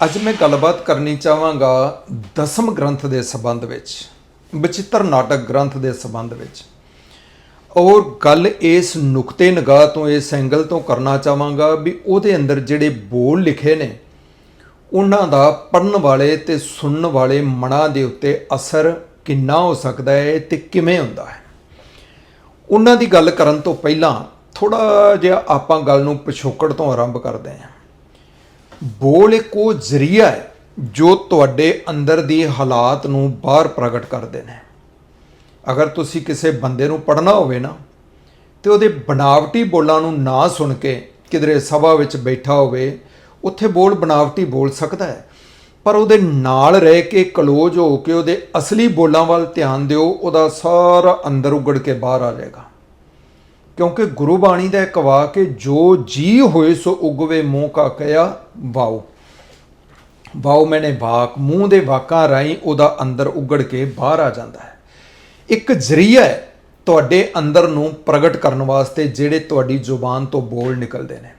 ਅੱਜ ਮੈਂ ਗੱਲਬਾਤ ਕਰਨੀ ਚਾਹਾਂਗਾ ਦਸਮ ਗ੍ਰੰਥ ਦੇ ਸੰਬੰਧ ਵਿੱਚ ਬਚਿੱਤਰ ਨਾਟਕ ਗ੍ਰੰਥ ਦੇ ਸੰਬੰਧ ਵਿੱਚ। ਔਰ ਗੱਲ ਇਸ ਨੁਕਤੇ ਨਿਗਾਹ ਤੋਂ, ਇਸ ਐਂਗਲ ਤੋਂ ਕਰਨਾ ਚਾਹਾਂਗਾ ਵੀ ਉਹਦੇ ਅੰਦਰ ਜਿਹੜੇ ਬੋਲ ਲਿਖੇ ਨੇ, ਉਹਨਾਂ ਦਾ ਪੜਨ ਵਾਲੇ ਤੇ ਸੁਣਨ ਵਾਲੇ ਮਨਾਂ ਦੇ ਉੱਤੇ ਅਸਰ ਕਿੰਨਾ ਹੋ ਸਕਦਾ ਹੈ ਤੇ ਕਿਵੇਂ ਹੁੰਦਾ ਹੈ। ਉਹਨਾਂ ਦੀ ਗੱਲ ਕਰਨ ਤੋਂ ਪਹਿਲਾਂ ਥੋੜਾ ਜਿਹਾ ਆਪਾਂ ਗੱਲ ਨੂੰ ਪਿਛੋਕੜ ਤੋਂ ਆਰੰਭ ਕਰਦੇ ਹਾਂ। ਬੋਲ ਇੱਕ ਉਹ ਜ਼ਰੀਆ ਹੈ, ਜੋ ਤੁਹਾਡੇ ਅੰਦਰ ਦੀ ਹਾਲਾਤ ਨੂੰ ਬਾਹਰ ਪ੍ਰਗਟ ਕਰਦੇ ਨੇ। ਅਗਰ ਤੁਸੀਂ ਕਿਸੇ ਬੰਦੇ ਨੂੰ ਪੜਨਾ ਹੋਵੇ ਨਾ, ਤੇ ਉਹਦੇ ਬਨਾਵਟੀ ਬੋਲਾਂ ਨੂੰ ਨਾ ਸੁਣ ਕੇ ਕਿਧਰੇ ਸਭਾ ਵਿੱਚ ਬੈਠਾ ਹੋਵੇ, ਉੱਥੇ ਬੋਲ ਬਨਾਵਟੀ ਬੋਲ ਸਕਦਾ ਹੈ, ਪਰ ਉਹਦੇ ਨਾਲ ਰਹਿ ਕੇ ਕਲੋਜ ਹੋ ਕੇ ਉਹਦੇ ਅਸਲੀ ਬੋਲਾਂ ਵੱਲ ਧਿਆਨ ਦਿਓ, ਉਹਦਾ ਸਾਰਾ ਅੰਦਰ ਉਗੜ ਕੇ ਬਾਹਰ ਆ ਜਾਏਗਾ। ਕਿਉਂਕਿ ਗੁਰੂ ਬਾਣੀ ਦਾ ਇੱਕ ਵਾਕ ਹੈ, ਜੋ ਜੀ ਹੋਏ ਸੋ ਉਗਵੇ ਮੂੰਹ ਕਾ ਕਹਿਆ ਵਾਓ। ਵਾਓ ਮੈਨੇ ਵਾਕ, ਮੂੰਹ ਦੇ ਵਾਕਾਂ ਰਾਹੀਂ ਉਹਦਾ ਅੰਦਰ ਉਗੜ ਕੇ ਬਾਹਰ ਆ ਜਾਂਦਾ ਹੈ। ਇੱਕ ਜ਼ਰੀਆ ਹੈ ਤੁਹਾਡੇ ਅੰਦਰ ਨੂੰ ਪ੍ਰਗਟ ਕਰਨ ਵਾਸਤੇ, ਜਿਹੜੇ ਤੁਹਾਡੀ ਜ਼ੁਬਾਨ ਤੋਂ ਬੋਲ ਨਿਕਲਦੇ ਨੇ।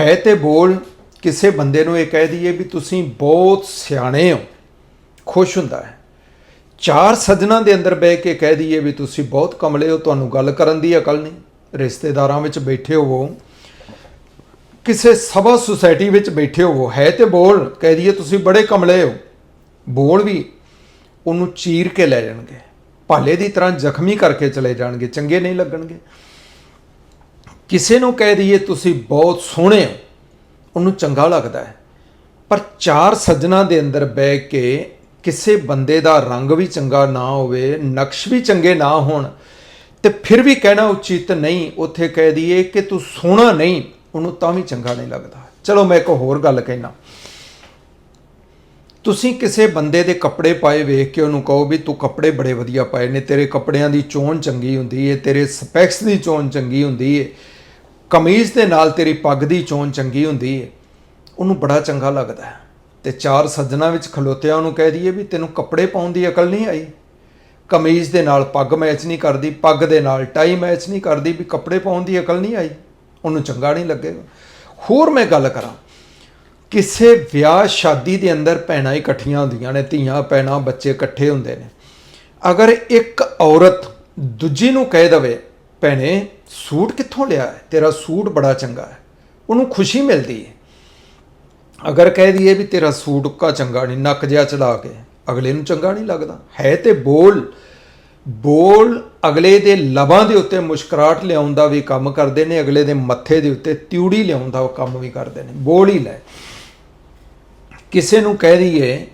ਹੈ ਤੇ ਬੋਲ, ਕਿਸੇ ਬੰਦੇ ਨੂੰ ਇਹ ਕਹਿ ਦਈਏ ਵੀ ਤੁਸੀਂ ਬਹੁਤ ਸਿਆਣੇ ਹੋ, ਖੁਸ਼ ਹੁੰਦਾ ਹੈ। ਚਾਰ ਸੱਜਣਾ ਦੇ ਅੰਦਰ ਬਹਿ ਕੇ ਕਹਿ ਦਈਏ ਵੀ ਤੁਸੀਂ ਬਹੁਤ ਕਮਲੇ ਹੋ, ਤੁਹਾਨੂੰ ਗੱਲ ਕਰਨ ਦੀ ਅਕਲ ਨਹੀਂ। ਰਿਸ਼ਤੇਦਾਰਾਂ ਵਿੱਚ ਬੈਠੇ ਹੋਵੋ। ਕਿਸੇ ਸਭਾ ਸੁਸਾਇਟੀ ਵਿੱਚ ਬੈਠੇ ਹੋਵੋ। ਹੈ ਤੇ ਬੋਲ, ਕਹਿ ਦਈਏ ਤੁਸੀਂ ਬੜੇ ਕਮਲੇ ਹੋ। ਬੋਲ ਵੀ ਉਹਨੂੰ ਚੀਰ ਕੇ ਲੈ ਜਾਣਗੇ। ਭਾਲੇ ਦੀ ਤਰ੍ਹਾਂ ਜ਼ਖਮੀ ਕਰਕੇ ਚਲੇ ਜਾਣਗੇ, ਚੰਗੇ ਨਹੀਂ ਲੱਗਣਗੇ। ਕਿਸੇ ਨੂੰ ਕਹਿ ਦਈਏ ਤੁਸੀਂ ਬਹੁਤ ਸੋਹਣੇ ਹੋ, ਉਹਨੂੰ ਚੰਗਾ ਲੱਗਦਾ ਹੈ। ਪਰ ਚਾਰ ਸੱਜਣਾ ਦੇ ਅੰਦਰ ਬਹਿ ਕੇ ਕਿਸੇ ਬੰਦੇ ਦਾ ਰੰਗ ਵੀ ਚੰਗਾ ਨਾ ਹੋਵੇ, ਨਕਸ਼ ਵੀ ਚੰਗੇ ਨਾ ਹੋਣ, ਤੇ ਫਿਰ ਵੀ ਕਹਿਣਾ ਉਚਿਤ ਨਹੀਂ, ਉੱਥੇ ਕਹਿ ਦਈਏ ਕਿ ਤੂੰ ਸੋਹਣਾ ਨਹੀਂ, ਉਹਨੂੰ ਤਾਂ ਵੀ ਚੰਗਾ ਨਹੀਂ ਲੱਗਦਾ। ਚਲੋ ਮੈਂ ਇੱਕ ਹੋਰ ਗੱਲ ਕਹਿਣਾ ਤੁਸੀਂ ਕਿਸੇ ਬੰਦੇ ਦੇ ਕੱਪੜੇ ਪਾਏ ਵੇਖ ਕੇ ਉਹਨੂੰ ਕਹੋ ਵੀ ਤੂੰ ਕੱਪੜੇ ਬੜੇ ਵਧੀਆ ਪਾਏ ਨੇ, ਤੇਰੇ ਕੱਪੜਿਆਂ ਦੀ ਚੋਣ ਚੰਗੀ ਹੁੰਦੀ ਏ, ਤੇਰੇ ਸਪੈਕਸ ਦੀ ਚੋਣ ਚੰਗੀ ਹੁੰਦੀ ਏ, ਕਮੀਜ਼ ਦੇ ਨਾਲ ਤੇਰੀ ਪੱਗ ਦੀ ਚੋਣ ਚੰਗੀ ਹੁੰਦੀ ਏ, ਉਹਨੂੰ ਬੜਾ ਚੰਗਾ ਲੱਗਦਾ ਹੈ। ਤੇ ਚਾਰ ਸੱਜਣਾ ਵਿੱਚ ਖਲੋਤਿਆਂ ਉਹਨੂੰ ਕਹਿ ਦਈਏ ਵੀ ਤੈਨੂੰ ਕੱਪੜੇ ਪਾਉਣ ਦੀ ਅਕਲ ਨਹੀਂ ਆਈ। ਕਮੀਜ਼ ਦੇ ਨਾਲ ਪੱਗ ਮੈਚ ਨਹੀਂ ਕਰਦੀ, ਪੱਗ ਦੇ ਨਾਲ ਟਾਈ ਮੈਚ ਨਹੀਂ ਕਰਦੀ ਵੀ ਕੱਪੜੇ ਪਾਉਣ ਦੀ ਅਕਲ ਨਹੀਂ ਆਈ। ਉਹਨੂੰ ਚੰਗਾ ਨਹੀਂ ਲੱਗੇਗਾ। ਹੋਰ ਮੈਂ ਗੱਲ ਕਰਾਂ। ਕਿਸੇ ਵਿਆਹ ਸ਼ਾਦੀ ਦੇ ਅੰਦਰ ਭੈਣਾਂ ਇਕੱਠੀਆਂ ਹੁੰਦੀਆਂ ਨੇ, ਧੀਆਂ, ਭੈਣਾਂ, ਬੱਚੇ ਇਕੱਠੇ ਹੁੰਦੇ ਨੇ। ਅਗਰ ਇੱਕ ਔਰਤ ਦੂਜੀ ਨੂੰ ਕਹਿ ਦਵੇ, ਭੈਣੇ, ਸੂਟ ਕਿੱਥੋਂ ਲਿਆ ਹੈ? ਤੇਰਾ ਸੂਟ ਬੜਾ ਚੰਗਾ ਹੈ। ਉਹਨੂੰ ਖੁਸ਼ੀ ਮਿਲਦੀ ਹੈ। ਅਗਰ ਕਹਿ ਦਈਏ ਵੀ ਤੇਰਾ ਸੂਟ ਉੱਕਾ ਚੰਗਾ ਨਹੀਂ, ਨੱਕ ਜਿਹਾ ਚੜਾ ਕੇ, ਅਗਲੇ ਨੂੰ ਚੰਗਾ ਨਹੀਂ ਲੱਗਦਾ। ਹੈ ਤੇ ਬੋਲ ਬੋਲ ਅਗਲੇ ਦੇ ਲਬਾਂ ਦੇ ਉੱਤੇ ਮੁਸਕਰਾਟ ਲਿਆਉਣ ਦਾ ਵੀ ਕੰਮ ਕਰਦੇ ਨੇ, ਅਗਲੇ ਦੇ ਮੱਥੇ ਦੇ ਉੱਤੇ ਤਿਉੜੀ ਲਿਆਉਣ ਦਾ ਕੰਮ ਵੀ ਕਰਦੇ ਨੇ। ਬੋਲ ਹੀ ਲੈ। ਕਿਸੇ ਨੂੰ ਕਹਿ ਦਈਏ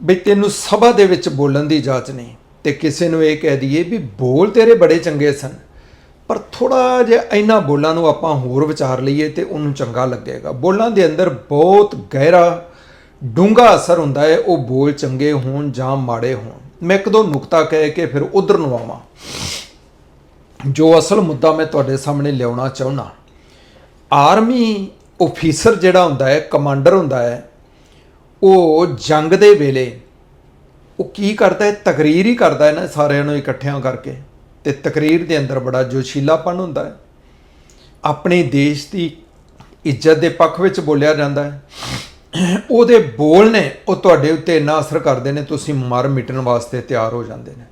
ਵੀ ਤੈਨੂੰ ਸਭਾ ਦੇ ਵਿੱਚ ਬੋਲਣ ਦੀ ਜਾਚ ਨਹੀਂ, ਤੇ ਕਿਸੇ ਨੂੰ ਇਹ ਕਹਿ ਦਈਏ ਵੀ ਬੋਲ ਤੇਰੇ ਬੜੇ ਚੰਗੇ ਸਨ। ਪਰ ਥੋੜਾ ਜਿਹਾ ਇਹਨਾਂ ਬੋਲਾਂ ਨੂੰ ਆਪਾਂ ਹੋਰ ਵਿਚਾਰ ਲਈਏ ਤੇ ਉਹਨੂੰ ਚੰਗਾ ਲੱਗੇਗਾ। ਬੋਲਾਂ ਦੇ ਅੰਦਰ ਬਹੁਤ ਗਹਿਰਾ ਡੂੰਘਾ ਅਸਰ ਹੁੰਦਾ ਹੈ, ਉਹ ਬੋਲ ਚੰਗੇ ਹੋਣ ਜਾਂ ਮਾੜੇ ਹੋਣ। ਮੈਂ ਇੱਕ ਦੋ ਨੁਕਤਾ ਕਹਿ ਕੇ ਫਿਰ ਉਧਰ ਨੂੰ ਆਵਾਂ। ਜੋ ਅਸਲ ਮੁੱਦਾ ਮੈਂ ਤੁਹਾਡੇ ਸਾਹਮਣੇ ਲਿਆਉਣਾ ਚਾਹੁੰਦਾ। ਆਰਮੀ ਆਫੀਸਰ ਜਿਹੜਾ ਹੁੰਦਾ ਹੈ, ਕਮਾਂਡਰ ਹੁੰਦਾ ਹੈ, ਉਹ ਜੰਗ ਦੇ ਵੇਲੇ ਉਹ ਕੀ ਕਰਦਾ ਹੈ? ਤਕਰੀਰ ਹੀ ਕਰਦਾ ਹੈ ਨਾ ਸਾਰਿਆਂ ਨੂੰ ਇਕੱਠਿਆਂ ਕਰਕੇ। ਤੇ ਤਕਰੀਰ ਦੇ ਅੰਦਰ ਬੜਾ ਜੋਸ਼ੀਲਾਪਨ ਹੁੰਦਾ ਹੈ। ਆਪਣੇ ਦੇਸ਼ ਦੀ ਇੱਜ਼ਤ ਦੇ ਪੱਖ ਵਿੱਚ ਬੋਲਿਆ ਜਾਂਦਾ ਹੈ। ਉਹਦੇ ਬੋਲ ਨੇ ਉਹ ਤੁਹਾਡੇ ਉੱਤੇ ਇੰਨਾ ਅਸਰ ਕਰਦੇ ਨੇ, ਤੁਸੀਂ ਮਰ ਮਿਟਣ ਵਾਸਤੇ ਤਿਆਰ ਹੋ ਜਾਂਦੇ ਨੇ।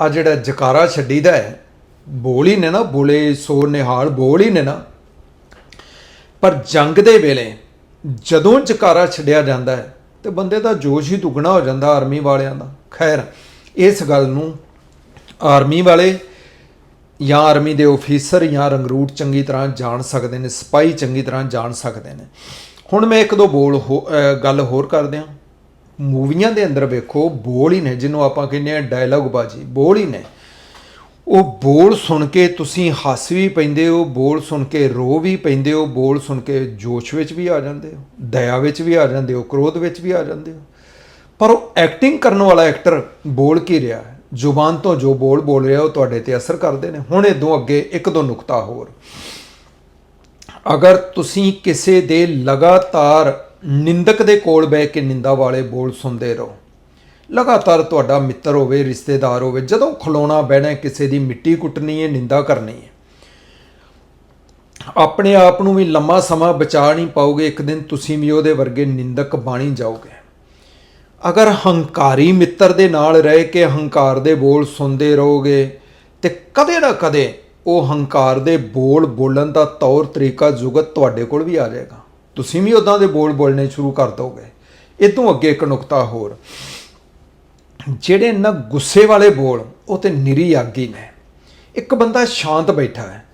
ਆ ਜਿਹੜਾ ਜਕਾਰਾ ਛੱਡੀਦਾ ਹੈ, ਬੋਲ ਹੀ ਨੇ ਨਾ, ਬੋਲੇ ਸੋ ਨਿਹਾਲ ਬੋਲ ਹੀ ਨੇ ਨਾ। ਪਰ ਜੰਗ ਦੇ ਵੇਲੇ ਜਦੋਂ ਜਕਾਰਾ ਛੱਡਿਆ ਜਾਂਦਾ ਹੈ, ਤੇ ਬੰਦੇ ਦਾ ਜੋਸ਼ ਹੀ ਦੁੱਗਣਾ ਹੋ ਜਾਂਦਾ, ਆਰਮੀ ਵਾਲਿਆਂ ਦਾ। ਖੈਰ, ਇਸ ਗੱਲ ਨੂੰ ਆਰਮੀ ਵਾਲੇ ਜਾਂ ਆਰਮੀ ਦੇ ਆਫੀਸਰ ਜਾਂ ਰੰਗਰੂਟ ਚੰਗੀ ਤਰ੍ਹਾਂ ਜਾਣ ਸਕਦੇ ਨੇ, ਸਿਪਾਹੀ ਚੰਗੀ ਤਰ੍ਹਾਂ ਜਾਣ ਸਕਦੇ ਨੇ। ਹੁਣ ਮੈਂ ਇੱਕ ਦੋ ਬੋਲ ਹੋ- ਗੱਲ ਹੋਰ ਕਰਦੇ ਹਾਂ ਮੂਵੀਆਂ ਦੇ ਅੰਦਰ ਵੇਖੋ, ਬੋਲ ਹੀ ਨੇ, ਜਿਹਨੂੰ ਆਪਾਂ ਕਹਿੰਦੇ ਆ ਡਾਇਲੌਗ ਬਾਜੀ, ਬੋਲ ਹੀ ਨੇ। ਉਹ ਬੋਲ ਸੁਣ ਕੇ ਤੁਸੀਂ ਹੱਸ ਵੀ ਪੈਂਦੇ ਹੋ, ਬੋਲ ਸੁਣ ਕੇ ਰੋ ਵੀ ਪੈਂਦੇ ਹੋ, ਬੋਲ ਸੁਣ ਕੇ ਜੋਸ਼ ਵਿੱਚ ਵੀ ਆ ਜਾਂਦੇ ਹੋ, ਦਇਆ ਵਿੱਚ ਵੀ ਆ ਜਾਂਦੇ ਹੋ, ਕ੍ਰੋਧ ਵਿੱਚ ਵੀ ਆ ਜਾਂਦੇ ਹੋ। ਪਰ ਉਹ ਐਕਟਿੰਗ ਕਰਨ ਵਾਲਾ ਐਕਟਰ ਬੋਲ ਕੀ ਰਿਹਾ ਹੈ? ਜ਼ੁਬਾਨ ਤੋਂ ਜੋ ਬੋਲ ਬੋਲ ਰਿਹਾ ਉਹ ਤੁਹਾਡੇ ਤੇ ਅਸਰ ਕਰਦੇ ਨੇ। ਹੁਣ ਇਦੋਂ ਅੱਗੇ ਇੱਕ ਦੋ ਨੁਕਤਾ ਹੋਰ। ਅਗਰ ਤੁਸੀਂ ਕਿਸੇ ਦੇ ਲਗਾਤਾਰ ਨਿੰਦਕ ਦੇ ਕੋਲ ਬਹਿ ਕੇ ਨਿੰਦਾ ਵਾਲੇ ਬੋਲ ਸੁਣਦੇ ਰਹੋ, ਲਗਾਤਾਰ ਤੁਹਾਡਾ ਮਿੱਤਰ ਹੋਵੇ, ਰਿਸ਼ਤੇਦਾਰ ਹੋਵੇ, ਜਦੋਂ ਖਲੋਣਾ ਬਹਿਣਾ ਕਿਸੇ ਦੀ ਮਿੱਟੀ ਕੁੱਟਣੀ ਹੈ, ਨਿੰਦਾ ਕਰਨੀ ਹੈ, ਆਪਣੇ ਆਪ ਨੂੰ ਵੀ ਲੰਮਾ ਸਮਾਂ ਬਚਾ ਨਹੀਂ ਪਾਓਗੇ, ਇੱਕ ਦਿਨ ਤੁਸੀਂ ਵੀ ਉਹਦੇ ਵਰਗੇ ਨਿੰਦਕ ਬਾਣੀ ਜਾਓਗੇ। ਅਗਰ ਹੰਕਾਰੀ ਮਿੱਤਰ ਦੇ ਨਾਲ ਰਹਿ ਕੇ ਹੰਕਾਰ ਦੇ ਬੋਲ ਸੁਣਦੇ ਰਹੋਗੇ, ਤੇ ਕਦੇ ਨਾ ਕਦੇ ਉਹ ਹੰਕਾਰ ਦੇ ਬੋਲ ਬੋਲਣ ਦਾ ਤੌਰ ਤਰੀਕਾ ਜੁਗਤ ਤੁਹਾਡੇ ਕੋਲ ਵੀ ਆ ਜਾਏਗਾ। ਤੁਸੀਂ ਵੀ ਉਦਾਂ ਦੇ ਬੋਲ ਬੋਲਣੇ ਸ਼ੁਰੂ ਕਰ ਦੋਗੇ। ਇਹ ਤੋਂ ਅੱਗੇ ਇੱਕ ਨੁਕਤਾ ਹੋਰ। ਜਿਹੜੇ ਨਾ ਗੁੱਸੇ ਵਾਲੇ ਬੋਲ, ਉਹ ਤੇ ਨਿਰੀ ਆਗੀ ਨੇ। ਇੱਕ ਬੰਦਾ ਸ਼ਾਂਤ ਬੈਠਾ ਹੈ।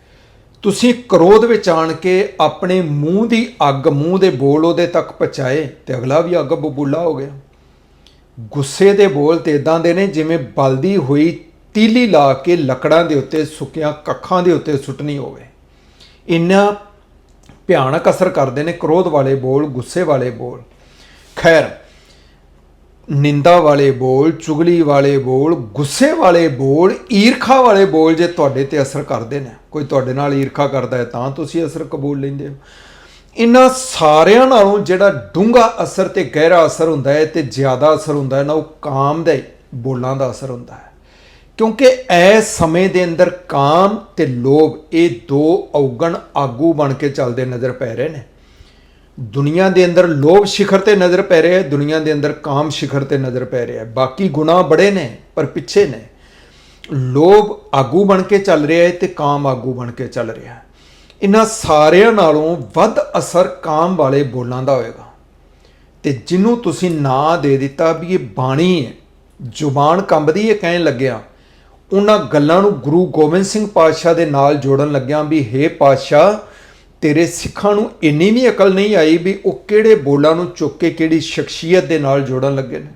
ਤੁਸੀਂ ਕ੍ਰੋਧ ਵਿੱਚ ਆਣ ਕੇ ਆਪਣੇ ਮੂੰਹ ਦੀ ਅੱਗ ਮੂੰਹ ਦੇ ਬੋਲ ਉਹਦੇ ਤੱਕ ਪਹੁੰਚਾਏ, ਤੇ ਅਗਲਾ ਵੀ ਅੱਗ ਬਬੂਲਾ ਹੋ ਗਿਆ। ਗੁੱਸੇ ਦੇ ਬੋਲ ਤੇ ਇਦਾਂ ਦੇ ਨੇ ਜਿਵੇਂ ਬਲਦੀ ਹੋਈ ਤੀਲੀ ਲਾ ਕੇ ਲੱਕੜਾਂ ਦੇ ਉੱਤੇ ਸੁੱਕੀਆਂ ਕੱਖਾਂ ਦੇ ਉੱਤੇ ਸੁੱਟਣੀ ਹੋਵੇ। ਇੰਨਾ ਭਿਆਨਕ ਅਸਰ ਕਰਦੇ ਨੇ ਕ੍ਰੋਧ ਵਾਲੇ ਬੋਲ, ਗੁੱਸੇ ਵਾਲੇ ਬੋਲ। ਖੈਰ, ਨਿੰਦਾ ਵਾਲੇ ਬੋਲ, ਚੁਗਲੀ ਵਾਲੇ ਬੋਲ, ਗੁੱਸੇ ਵਾਲੇ ਬੋਲ, ਈਰਖਾ ਵਾਲੇ ਬੋਲ ਜੇ ਤੁਹਾਡੇ ਤੇ ਅਸਰ ਕਰਦੇ ਨੇ। ਕੋਈ ਤੁਹਾਡੇ ਨਾਲ ਈਰਖਾ ਕਰਦਾ ਹੈ ਤਾਂ ਤੁਸੀਂ ਅਸਰ ਕਬੂਲ ਲੈਂਦੇ ਹੋ। ਇਹਨਾਂ ਸਾਰਿਆਂ ਨਾਲੋਂ ਜਿਹੜਾ ਡੂੰਘਾ ਅਸਰ ਤੇ ਗਹਿਰਾ ਅਸਰ ਹੁੰਦਾ ਹੈ ਤੇ ਜ਼ਿਆਦਾ ਅਸਰ ਹੁੰਦਾ ਹੈ ਨਾ, ਉਹ ਕਾਮ ਦੇ ਬੋਲਾਂ ਦਾ ਅਸਰ ਹੁੰਦਾ ਹੈ। ਕਿਉਂਕਿ ਇਸ ਸਮੇਂ ਦੇ ਅੰਦਰ ਕਾਮ ਤੇ ਲੋਭ, ਇਹ ਦੋ ਔਗਣ ਆਗੂ ਬਣ ਕੇ ਚੱਲਦੇ ਨਜ਼ਰ ਪੈ ਰਹੇ ਨੇ। ਦੁਨੀਆ ਦੇ ਅੰਦਰ ਲੋਭ ਸਿਖਰ ਤੇ ਨਜ਼ਰ ਪੈ ਰਿਹਾ ਹੈ, ਦੁਨੀਆ ਦੇ ਅੰਦਰ ਕਾਮ ਸਿਖਰ ਤੇ ਨਜ਼ਰ ਪੈ ਰਿਹਾ ਹੈ। ਬਾਕੀ ਗੁਨਾਹ ਬੜੇ ਨੇ, ਪਰ ਪਿੱਛੇ ਨੇ। ਲੋਭ ਆਗੂ ਬਣ ਕੇ ਚੱਲ ਰਿਹਾ ਹੈ ਤੇ ਕਾਮ ਆਗੂ ਬਣ ਕੇ ਚੱਲ ਰਿਹਾ ਹੈ। ਇਹਨਾਂ ਸਾਰਿਆਂ ਨਾਲੋਂ ਵੱਧ ਅਸਰ ਕਾਮ ਵਾਲੇ ਬੋਲਾਂ ਦਾ ਹੋਏਗਾ। ਤੇ ਜਿਹਨੂੰ ਤੁਸੀਂ ਨਾਂ ਦੇ ਦਿੱਤਾ ਵੀ ਇਹ ਬਾਣੀ ਹੈ, ਜ਼ੁਬਾਨ ਕੰਬਦੀ ਹੈ ਕਹਿਣ ਲੱਗਿਆ, ਉਹਨਾਂ ਗੱਲਾਂ ਨੂੰ ਗੁਰੂ ਗੋਬਿੰਦ ਸਿੰਘ ਪਾਤਸ਼ਾਹ ਦੇ ਨਾਲ ਜੋੜਨ ਲੱਗਿਆ ਵੀ, ਹੇ ਪਾਤਸ਼ਾਹ, ਤੇਰੇ ਸਿੱਖਾਂ ਨੂੰ ਇੰਨੀ ਵੀ ਅਕਲ ਨਹੀਂ ਆਈ ਵੀ ਉਹ ਕਿਹੜੇ ਬੋਲਾਂ ਨੂੰ ਚੁੱਕ ਕੇ ਕਿਹੜੀ ਸ਼ਖਸੀਅਤ ਦੇ ਨਾਲ ਜੋੜਨ ਲੱਗੇ ਨੇ?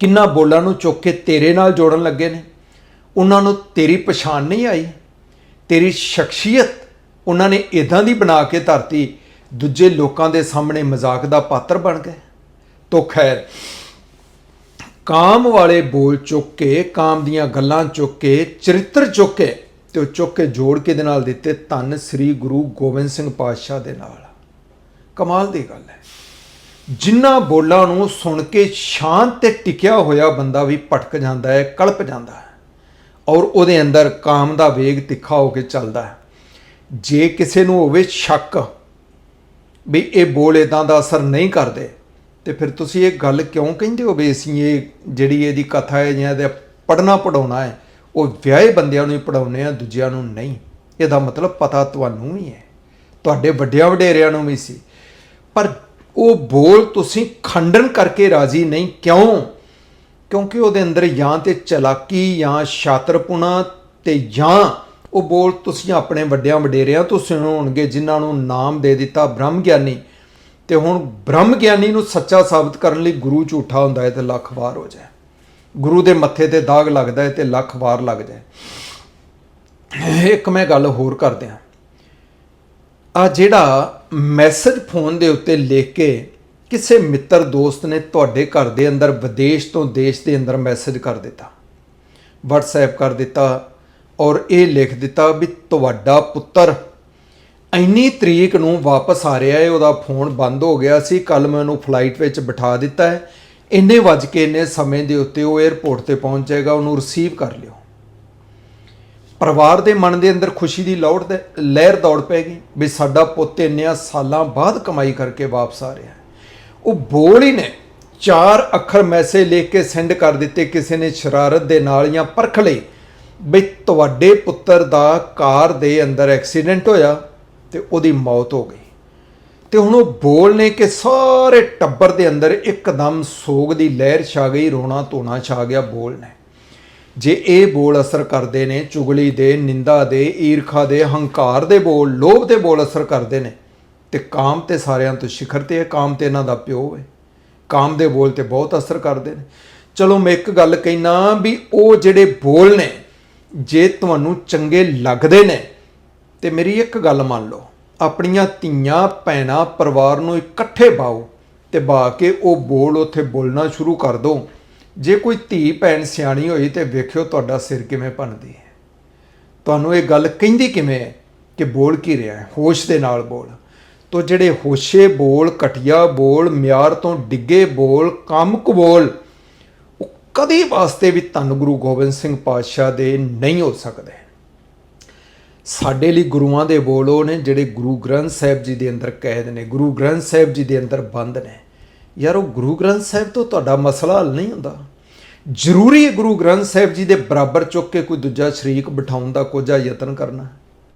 ਕਿੰਨਾ ਬੋਲਾਂ ਨੂੰ ਚੁੱਕ ਕੇ ਤੇਰੇ ਨਾਲ ਜੋੜਨ ਲੱਗੇ ਨੇ? ਉਹਨਾਂ ਨੂੰ ਤੇਰੀ ਪਛਾਣ ਨਹੀਂ ਆਈ? ਤੇਰੀ ਸ਼ਖਸੀਅਤ ਉਹਨਾਂ ਨੇ ਇਦਾਂ ਦੀ ਬਣਾ ਕੇ ਧਰਤੀ, ਦੂਜੇ ਲੋਕਾਂ ਦੇ ਸਾਹਮਣੇ ਮਜ਼ਾਕ ਦਾ ਪਾਤਰ ਬਣ ਗਏ। ਤੋ ਖੈਰ, ਕਾਮ ਵਾਲੇ ਬੋਲ ਚੁੱਕ ਕੇ, ਕਾਮ ਦੀਆਂ ਗੱਲਾਂ ਚੁੱਕ ਕੇ, ਚਰਿੱਤਰ ਚੁੱਕ ਕੇ ਤੇ ਉਹ ਚੁੱਕ ਕੇ ਜੋੜ ਕੇ ਦੇ ਨਾਲ ਦਿੱਤੇ ਧੰਨ ਸ੍ਰੀ ਗੁਰੂ ਗੋਬਿੰਦ ਸਿੰਘ ਪਾਤਸ਼ਾਹ ਦੇ ਨਾਲ। ਕਮਾਲ ਦੀ ਗੱਲ ਹੈ। ਜਿਨ੍ਹਾਂ ਬੋਲਾਂ ਨੂੰ ਸੁਣ ਕੇ ਸ਼ਾਂਤ ਤੇ ਟਿਕਿਆ ਹੋਇਆ ਬੰਦਾ ਵੀ ਭਟਕ ਜਾਂਦਾ ਹੈ, ਕਲਪ ਜਾਂਦਾ ਹੈ ਔਰ ਉਹਦੇ ਅੰਦਰ ਕਾਮ ਦਾ ਵੇਗ ਤਿੱਖਾ ਹੋ ਕੇ ਚੱਲਦਾ ਹੈ। ਜੇ ਕਿਸੇ ਨੂੰ ਹੋਵੇ ਸ਼ੱਕ ਵੀ ਇਹ ਬੋਲ ਇਦਾਂ ਦਾ ਅਸਰ ਨਹੀਂ ਕਰਦੇ, ਤੇ ਫਿਰ ਤੁਸੀਂ ਇਹ ਗੱਲ ਕਿਉਂ ਕਹਿੰਦੇ ਹੋ ਵੀ ਅਸੀਂ ਇਹ ਜਿਹੜੀ ਇਹਦੀ ਕਥਾ ਹੈ ਜਾਂ ਇਹਦਾ ਪੜਨਾ ਪੜਾਉਣਾ ਹੈ, ਉਹ ਵਿਆਹੇ ਬੰਦਿਆਂ ਨੂੰ ਹੀ ਪੜਾਉਨੇ ਆ ਦੂਜਿਆਂ ਨੂੰ ਨਹੀਂ। ਇਹਦਾ ਮਤਲਬ ਪਤਾ ਤੁਹਾਨੂੰ ਵੀ ਹੈ। ਤੁਹਾਡੇ ਵੱਡਿਆਂ ਵਡੇਰਿਆਂ ਨੂੰ ਵੀ ਸੀ। ਪਰ ਉਹ ਬੋਲ ਤੁਸੀਂ ਖੰਡਨ ਕਰਕੇ ਰਾਜ਼ੀ ਨਹੀਂ ਕਿਉਂ? ਕਿਉਂਕਿ ਉਹਦੇ ਅੰਦਰ ਜਾਂ ਤੇ ਚਲਾਕੀ ਜਾਂ ਸ਼ਾਤਰਪੁਣਾ ਤੇ ਜਾਂ ਉਹ ਬੋਲ, ਤੁਸੀਂ ਆਪਣੇ ਵੱਡਿਆਂ ਵਡੇਰਿਆਂ ਤੋਂ ਸੁਣੋਗੇ ਜਿਨ੍ਹਾਂ ਨੂੰ ਨਾਮ ਦੇ ਦਿੱਤਾ ਬ੍ਰਹਮ ਗਿਆਨੀ। ਤੇ ਹੁਣ ਬ੍ਰਹਮ ਗਿਆਨੀ ਨੂੰ ਸੱਚਾ ਸਾਬਤ ਕਰਨ ਲਈ ਗੁਰੂ ਝੂਠਾ ਹੁੰਦਾ ਹੈ ਤੇ ਲੱਖ ਵਾਰ ਹੋ ਜਾਏ। ਗੁਰੂ ਦੇ ਮੱਥੇ ਤੇ ਦਾਗ ਲੱਗਦਾ ਹੈ ਤੇ ਲੱਖ ਵਾਰ ਲੱਗ ਜਾਏ। ਇੱਕ ਮੈਂ ਗੱਲ ਹੋਰ ਕਰਦੇ ਹਾਂ। ਆ ਜਿਹੜਾ ਮੈਸੇਜ ਫੋਨ ਦੇ ਉੱਤੇ ਲਿਖ ਕੇ ਕਿਸੇ ਮਿੱਤਰ ਦੋਸਤ ਨੇ ਤੁਹਾਡੇ ਘਰ ਦੇ ਅੰਦਰ ਵਿਦੇਸ਼ ਤੋਂ ਦੇਸ਼ ਦੇ ਅੰਦਰ ਮੈਸੇਜ ਕਰ ਦਿੱਤਾ। WhatsApp ਕਰ ਦਿੱਤਾ ਔਰ ਇਹ ਲਿਖ ਦਿੱਤਾ ਵੀ ਤੁਹਾਡਾ ਪੁੱਤਰ। ਇੰਨੀ ਤਰੀਕ ਨੂੰ ਵਾਪਸ ਆ ਰਿਹਾ ਹੈ, ਉਹਦਾ ਫੋਨ ਬੰਦ ਹੋ ਗਿਆ ਸੀ। ਕੱਲ ਮੈਂ ਉਹਨੂੰ ਫਲਾਈਟ ਵਿੱਚ ਬਿਠਾ ਦਿੱਤਾ ਹੈ। ਇੰਨੇ ਵੱਜ ਕੇ ਇੰਨੇ ਸਮੇਂ ਦੇ ਉੱਤੇ ਉਹ 에ਅਰਪੋਰਟ ਤੇ ਪਹੁੰਚ ਜਾਏਗਾ, ਉਹਨੂੰ ਰਿਸੀਵ ਕਰ ਲਿਓ। ਪਰਿਵਾਰ ਦੇ ਮਨ ਦੇ ਅੰਦਰ ਖੁਸ਼ੀ ਦੀ ਲੌੜ ਤੇ ਲਹਿਰ ਦੌੜ ਪੈਗੀ ਵੀ ਸਾਡਾ ਪੁੱਤ ਇੰਨਿਆਂ ਸਾਲਾਂ ਬਾਅਦ ਕਮਾਈ ਕਰਕੇ ਵਾਪਸ ਆ ਰਿਹਾ ਹੈ। ਉਹ ਬੋਲ ਹੀ ਨੇ, ਚਾਰ ਅੱਖਰ ਮੈਸੇਜ ਲਿਖ ਕੇ ਸੈਂਡ ਕਰ ਦਿੱਤੇ ਕਿਸੇ ਨੇ ਸ਼ਰਾਰਤ ਦੇ ਨਾਲ ਜਾਂ ਪਰਖ ਲਈ। ਵੀ ਤੁਹਾਡੇ ਪੁੱਤਰ ਦਾ ਕਾਰ ਦੇ ਅੰਦਰ ਐਕਸੀਡੈਂਟ ਹੋਇਆ ਤੇ ਉਹਦੀ ਮੌਤ ਹੋ ਗਈ। ਤੇ ਹੁਣ ਉਹ ਬੋਲ ਨੇ ਕਿ ਸਾਰੇ ਟੱਬਰ ਦੇ ਅੰਦਰ ਇੱਕਦਮ ਸੋਗ ਦੀ ਲਹਿਰ ਛਾ ਗਈ, ਰੋਣਾ ਧੋਣਾ ਛਾ ਗਿਆ ਬੋਲ ਨੇ। ਜੇ ਇਹ ਬੋਲ ਅਸਰ ਕਰਦੇ ਨੇ, ਚੁਗਲੀ ਦੇ, ਨਿੰਦਾ ਦੇ, ਈਰਖਾ ਦੇ, ਹੰਕਾਰ ਦੇ ਬੋਲ, ਲੋਭ ਦੇ ਬੋਲ ਅਸਰ ਕਰਦੇ ਨੇ, ਤੇ ਕਾਮ ਤੇ ਸਾਰਿਆਂ ਤੋਂ ਸਿਖਰ ਤੇ ਹੈ, ਕਾਮ ਤੇ ਇਹਨਾਂ ਦਾ ਪਿਓ ਹੈ। ਕਾਮ ਦੇ ਬੋਲ ਤੇ ਬਹੁਤ ਅਸਰ ਕਰਦੇ ਨੇ। ਚਲੋ ਮੈਂ ਇੱਕ ਗੱਲ ਕਹਿਣਾ ਵੀ ਉਹ ਜਿਹੜੇ ਬੋਲ ਨੇ ਜੇ ਤੁਹਾਨੂੰ ਚੰਗੇ ਲੱਗਦੇ ਨੇ, ਤੇ ਮੇਰੀ ਇੱਕ ਗੱਲ ਮੰਨ ਲਓ, ਆਪਣੀਆਂ ਧੀਆਂ, ਭੈਣਾਂ, ਪਰਿਵਾਰ ਨੂੰ ਇਕੱਠੇ ਬਾਓ ਤੇ ਬਾ ਕੇ ਉਹ ਬੋਲ ਉੱਥੇ ਬੋਲਣਾ ਸ਼ੁਰੂ ਕਰ ਦਿਓ ਜੇ ਕੋਈ ਧੀ, ਭੈਣ ਸਿਆਣੀ ਹੋਈ ਤੇ ਵੇਖਿਓ ਤੁਹਾਡਾ ਸਿਰ ਕਿਵੇਂ ਭੰਨਦੀ ਹੈ। ਤੁਹਾਨੂੰ ਇਹ ਗੱਲ ਕਹਿੰਦੀ ਕਿਵੇਂ ਹੈ ਕਿ ਬੋਲ ਕੀ ਰਿਹਾ ਹੈ? ਹੋਸ਼ ਦੇ ਨਾਲ ਬੋਲ। ਤੋ ਜਿਹੜੇ ਹੋਸ਼ੇ ਬੋਲ, ਘਟਿਆ ਬੋਲ, ਮਿਆਰ ਤੋਂ ਡਿੱਗੇ ਬੋਲ ਕੰਮ ਬੋਲ ਕਦੇ ਵਾਸਤੇ ਵੀ ਧੰਨ ਗੁਰੂ ਗੋਬਿੰਦ ਸਿੰਘ ਪਾਤਸ਼ਾਹ ਦੇ ਨਹੀਂ ਹੋ ਸਕਦੇ। ਸਾਡੇ ਲਈ ਗੁਰੂਆਂ ਦੇ ਬੋਲ ਉਹ ਨੇ ਜਿਹੜੇ ਗੁਰੂ ਗ੍ਰੰਥ ਸਾਹਿਬ ਜੀ ਦੇ ਅੰਦਰ ਕੈਦ ਨੇ, ਗੁਰੂ ਗ੍ਰੰਥ ਸਾਹਿਬ ਜੀ ਦੇ ਅੰਦਰ ਬੰਦ ਨੇ। ਯਾਰ ਉਹ ਗੁਰੂ ਗ੍ਰੰਥ ਸਾਹਿਬ ਤੋਂ ਤੁਹਾਡਾ ਮਸਲਾ ਹੱਲ ਨਹੀਂ ਹੁੰਦਾ। ਜ਼ਰੂਰੀ ਹੈ ਗੁਰੂ ਗ੍ਰੰਥ ਸਾਹਿਬ ਜੀ ਦੇ ਬਰਾਬਰ ਚੁੱਕ ਕੇ ਕੋਈ ਦੂਜਾ ਸ਼ਰੀਕ ਬਿਠਾਉਣ ਦਾ, ਕੋਝਾ ਯਤਨ ਕਰਨਾ।